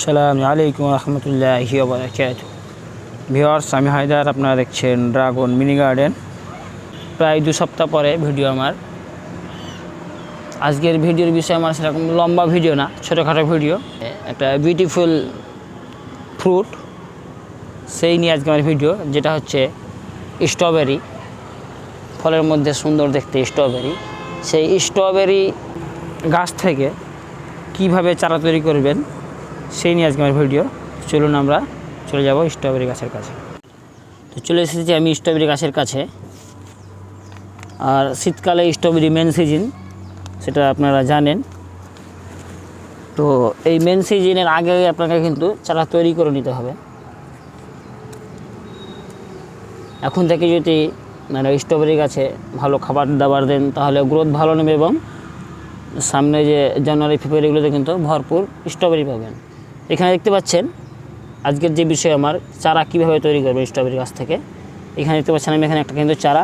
সালাম আলাইকুম রহমতুল্লাহি বারাকাত ভিওয়ার্স আমি হায়দার, আপনারা দেখছেন ড্রাগন মিনি গার্ডেন। প্রায় দু সপ্তাহ পরে ভিডিও আমার। আজকের ভিডিওর বিষয়ে আমার সেরকম লম্বা ভিডিও না, ছোটোখাটো ভিডিও। একটা বিউটিফুল ফ্রুট সেই নিয়ে আজকে আমার ভিডিও, যেটা হচ্ছে স্ট্রবেরি ফলের মধ্যে সুন্দর দেখতে স্ট্রবেরি সেই স্ট্রবেরি গাছ থেকে কীভাবে চারা তৈরি করবেন সেই নিয়ে আজকে আমার ভিডিও। চলুন আমরা চলে যাব স্ট্রবেরি গাছের কাছে। তো চলে এসেছি আমি স্ট্রবেরি গাছের কাছে। আর শীতকালে স্ট্রবেরি মেন সিজন সেটা আপনারা জানেন। তো এই মেন সিজনের আগে আপনাকে কিন্তু চারা তৈরি করে নিতে হবে। এখন থেকে যদি মানে স্ট্রবেরি গাছে ভালো খাবার দাবার দেন, তাহলে গ্রোথ ভালো নেবে এবং সামনে যে জানুয়ারি ফেব্রুয়ারিগুলোতে কিন্তু ভরপুর স্ট্রবেরি পাবেন। এখানে দেখতে পাচ্ছেন, আজকের যে বিষয় আমার, চারা কীভাবে তৈরি করবেন স্ট্রবেরি গাছ থেকে? এখানে দেখতে পাচ্ছেন, আমি এখানে একটা কিন্তু চারা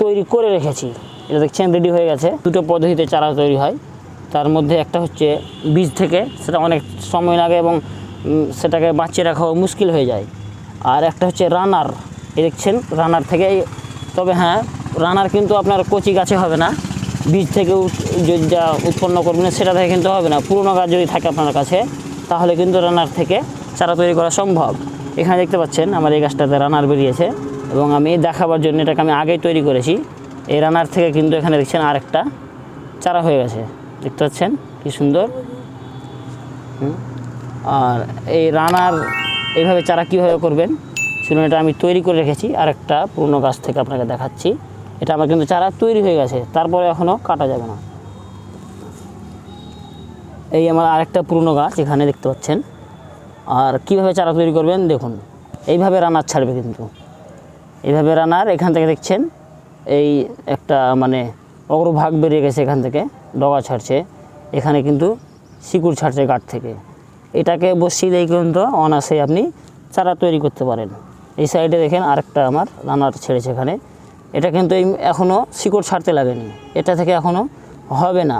তৈরি করে রেখেছি। এটা দেখছেন রেডি হয়ে গেছে। দুটো পদ্ধতিতে চারা তৈরি হয়। তার মধ্যে একটা হচ্ছে বীজ থেকে, সেটা অনেক সময় লাগে এবং সেটাকে বাঁচিয়ে রাখাও মুশকিল হয়ে যায়। আর একটা হচ্ছে রানার। এই দেখছেন, রানার থেকে তবে হ্যাঁ রানার কিন্তু আপনার কচি গাছে হবে না। বীজ থেকে যা উৎপন্ন করবেন সেটা থেকে কিন্তু হবে না। পুরোনো গাছ যদি থাকে আপনার কাছে তাহলে কিন্তু রানার থেকে চারা তৈরি করা সম্ভব। এখানে দেখতে পাচ্ছেন, আমার এই গাছটাতে রানার বেরিয়েছে এবং আমি দেখাবার জন্য এটাকে আমি আগেই তৈরি করেছি। এই রানার থেকে কিন্তু এখানে দেখছেন আরেকটা চারা হয়ে গেছে। দেখতে পাচ্ছেন কি সুন্দর। আর এই রানার এইভাবে চারা কীভাবে করবেন শুনুন এটা আমি তৈরি করে রেখেছি। আরেকটা পুরনো গাছ থেকে আপনাকে দেখাচ্ছি। এটা আমার কিন্তু চারা তৈরি হয়ে গেছে, তারপরে এখনও কাটা যাবে না। এই আমার আরেকটা পুরনো গাছ এখানে দেখতে পাচ্ছেন। আর কীভাবে চারা তৈরি করবেন দেখুন। এইভাবে রানার ছাড়বে কিন্তু। এইভাবে রানার এখান থেকে দেখছেন, এই একটা মানে অগ্রভাগ বেরিয়ে গেছে এখান থেকে, ডগা ছাড়ছে। এখানে কিন্তু শিকুড় ছাড়ছে গাঠ থেকে। এটাকে বসিয়ে দিয়ে কিন্তু অনাসে আপনি চারা তৈরি করতে পারেন। এই সাইডে দেখেন আরেকটা আমার রানার ছেড়েছে এখানে। এটা কিন্তু এই এখনও শিকড় ছাড়তে লাগেনি। এটা থেকে এখনও হবে না।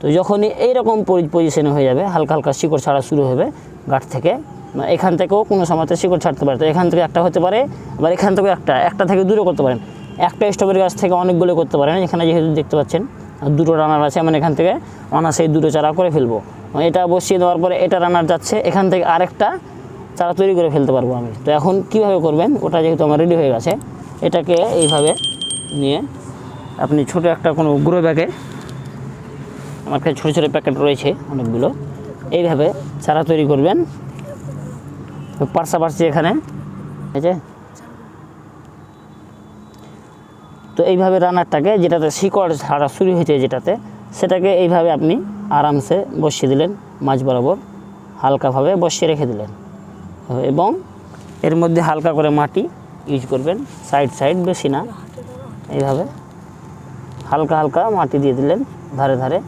তো যখনই এইরকম পজিশনে হয়ে যাবে হালকা হালকা শিকড় ছাড়া শুরু হবে গাঠ থেকে। না, এখান থেকেও কোনো সময়তে শিকড় ছাড়তে পারে। তো এখান থেকে একটা হতে পারে আবার এখান থেকেও একটা একটা থেকে দূরে করতে পারেন। একটা স্ট্রবেরি গাছ থেকে অনেকগুলো করতে পারেন। এখানে যেহেতু দেখতে পাচ্ছেন দুটো রানার আছে মানে এখান থেকে অনাসেই দুটো চারা করে ফেলব। এটা বসিয়ে দেওয়ার পরে এটা রানার যাচ্ছে এখান থেকে আরেকটা চারা তৈরি করে ফেলতে পারব আমি। তো এখন কীভাবে করবেন? ওটা যেহেতু আমার রেডি হয়ে গেছে এটাকে এইভাবে নিয়ে আপনি ছোট একটা কোনো গ্রো ব্যাগে আমার কাছে ছোটো ছোটো প্যাকেট রয়েছে অনেকগুলো। এইভাবে চারা তৈরি করবেন। পাশাপাশি এখানে ঠিক আছে তো এইভাবে রানারটাকে যেটাতে শিকড় ছাড়া শুরু হয়েছে যেটাতে, সেটাকে এইভাবে আপনি আরামসে বসিয়ে দিলেন মাঝ বরাবর হালকাভাবে বসিয়ে রেখে দিলেন। এবং এর মধ্যে হালকা করে মাটি ইউজ করবেন সাইড সাইড বেশি না। এইভাবে হালকা হালকা মাটি দিয়ে দিলেন, ধারে ধারে।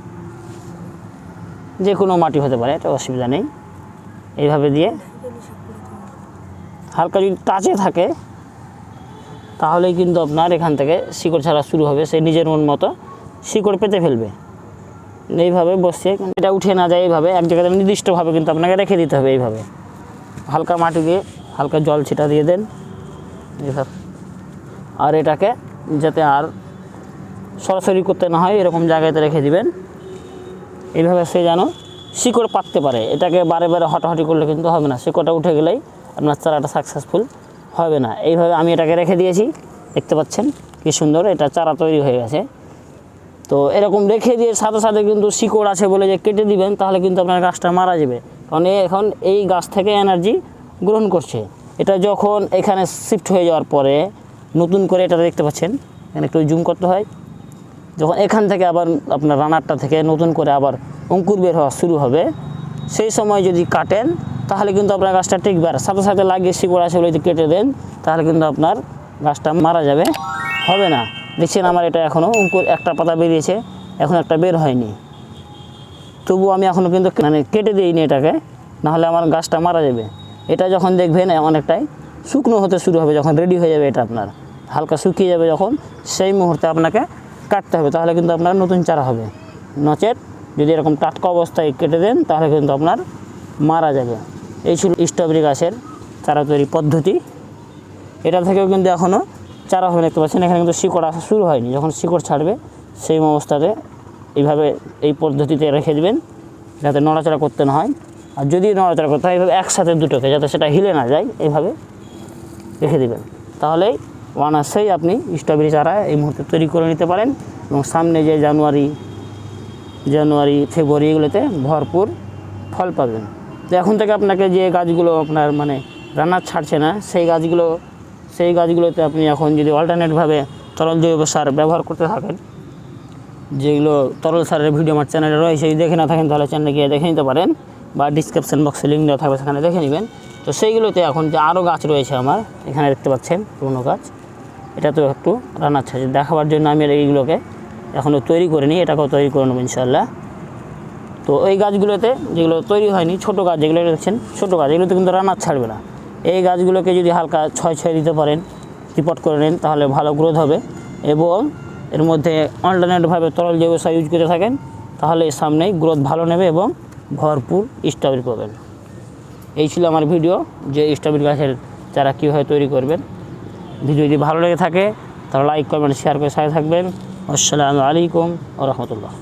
যে কোনো মাটি হতে পারে, এটা অসুবিধা নেই। এইভাবে দিয়ে হালকা যদি টাচে থাকে তাহলেই কিন্তু আপনার এখান থেকে শিকড় ছাড়া শুরু হবে, সে নিজের মন মতো শিকড় পেতে ফেলবে। এইভাবে বসিয়ে এটা উঠে না যায় এইভাবে, এক জায়গাতে নির্দিষ্টভাবে কিন্তু আপনাকে রেখে দিতে হবে এইভাবে। হালকা মাটি দিয়ে হালকা জল ছিটা দিয়ে দেন, এইভাবে। আর এটাকে যাতে আর সরাসরি করতে না হয়, এরকম জায়গাতে রেখে দিবেন। এইভাবে সে যেন শিকড় পাততে পারে। এটাকে বারে বারে হটাহটি করলে কিন্তু হবে না। শিকড়টা উঠে গেলেই আপনার চারাটা সাকসেসফুল হবে না। এইভাবে আমি এটাকে রেখে দিয়েছি। দেখতে পাচ্ছেন কি সুন্দর এটা চারা তৈরি হয়ে গেছে। তো এরকম রেখে দিয়ে সাথে সাথে কিন্তু শিকড় আছে বলে যে কেটে দিবেন, তাহলে কিন্তু আপনার গাছটা মারা যাবে। কারণ এখন এই গাছ থেকে এনার্জি গ্রহণ করছে। এটা যখন এখানে শিফট হয়ে যাওয়ার পরে নতুন করে এটা দেখতে পাচ্ছেন, এখানে একটু জুম করতে হয়। যখন এখান থেকে আবার আপনার রানারটা থেকে নতুন করে আবার অঙ্কুর বের হওয়া শুরু হবে, সেই সময় যদি কাটেন, তাহলে কিন্তু আপনার গাছটা টিকবে আর সাথে সাথে লাগিয়ে শিকড় আছে যদি কেটে দেন, তাহলে কিন্তু আপনার গাছটা মারা যাবে। হবে না। দেখছেন আমার এটা এখনও অঙ্কুর একটা পাতা বেরিয়েছে, এখন একটা বের হয়নি। তবু আমি এখনও কিন্তু মানে কেটে দিইনি এটাকে, নাহলে আমার গাছটা মারা যাবে। এটা যখন দেখবেন অনেকটাই শুকনো হতে শুরু হবে, যখন রেডি হয়ে যাবে এটা আপনার। হালকা শুকিয়ে যাবে যখন, সেই মুহূর্তে আপনাকে কাটতে হবে, তাহলে কিন্তু আপনার নতুন চারা হবে। নচেত যদি এরকম টাটকা অবস্থায় কেটে দেন, তাহলে কিন্তু আপনার মারা যাবে। এই ছিল স্ট্রবেরি গাছের চারা তৈরি পদ্ধতি। এটা থেকেও কিন্তু এখনও চারা হবে, দেখতে পাচ্ছেন, এখানে কিন্তু শিকড় আসা শুরু হয়নি। যখন শিকড় ছাড়বে, সেই অবস্থাতে এইভাবে এই পদ্ধতিতে রেখে দেবেন, যাতে নড়াচড়া করতে না হয়। আর যদি নড়াচড়া করতে হয়, এইভাবে একসাথে দুটোকে, যাতে সেটা হিলে না যায়, এইভাবে রেখে দেবেন। তাহলেই ওয়ানার্সেই আপনি স্ট্রবেরি চারা এই মুহূর্তে তৈরি করে নিতে পারেন এবং সামনে যে জানুয়ারি জানুয়ারি, ফেব্রুয়ারি এগুলোতে ভরপুর ফল পাবেন। তো এখন থেকে আপনাকে যে গাছগুলো আপনার মানে রান্নার ছাড়ছে না, সেই গাছগুলো, সেই গাছগুলোতে আপনি এখন যদি অল্টারনেটভাবে তরল জৈব সার ব্যবহার করতে থাকেন, যেগুলো তরল সারের ভিডিও আমার চ্যানেলে রয়েছে, যদি দেখে না থাকেন তাহলে চ্যানেলে গিয়ে দেখে নিতে পারেন বা ডিসক্রিপশন বক্সে লিঙ্ক দেওয়া থাকবে, সেখানে দেখে নেবেন। তো সেইগুলোতে এখন যে আরও গাছ রয়েছে আমার, এখানে দেখতে পাচ্ছেন পুরনো গাছ। এটা তো একটু রান্নার ছাড়ছে দেখাবার জন্য আমি এইগুলোকে এখনও তৈরি করিনি, এটাকেও তৈরি করে নেব ইনশাল্লাহ তো এই গাছগুলোতে যেগুলো তৈরি হয়নি, ছোটো গাছ যেগুলো দেখছেন, ছোটো গাছ, এগুলোতে কিন্তু রান্নার ছাড়বে না। এই গাছগুলোকে যদি হালকা ছয় ছয় দিতে পারেন, রিপোর্ট করে নেন, তাহলে ভালো গ্রোথ হবে। এবং এর মধ্যে অল্টারনেটভাবে তরল জৈব সার ইউজ করে থাকেন, তাহলে সামনেই গ্রোথ ভালো নেবে এবং ভরপুর স্ট্রবেরি পাবেন। এই ছিল আমার ভিডিও, যে স্ট্রবেরি গাছের চারা কীভাবে তৈরি করবেন। ভিডিও যদি ভালো লেগে থাকে, তাহলে লাইক করবেন শেয়ার করে সাথে থাকবেন। আসসালামু আলাইকুম রহমতুল্লাহ।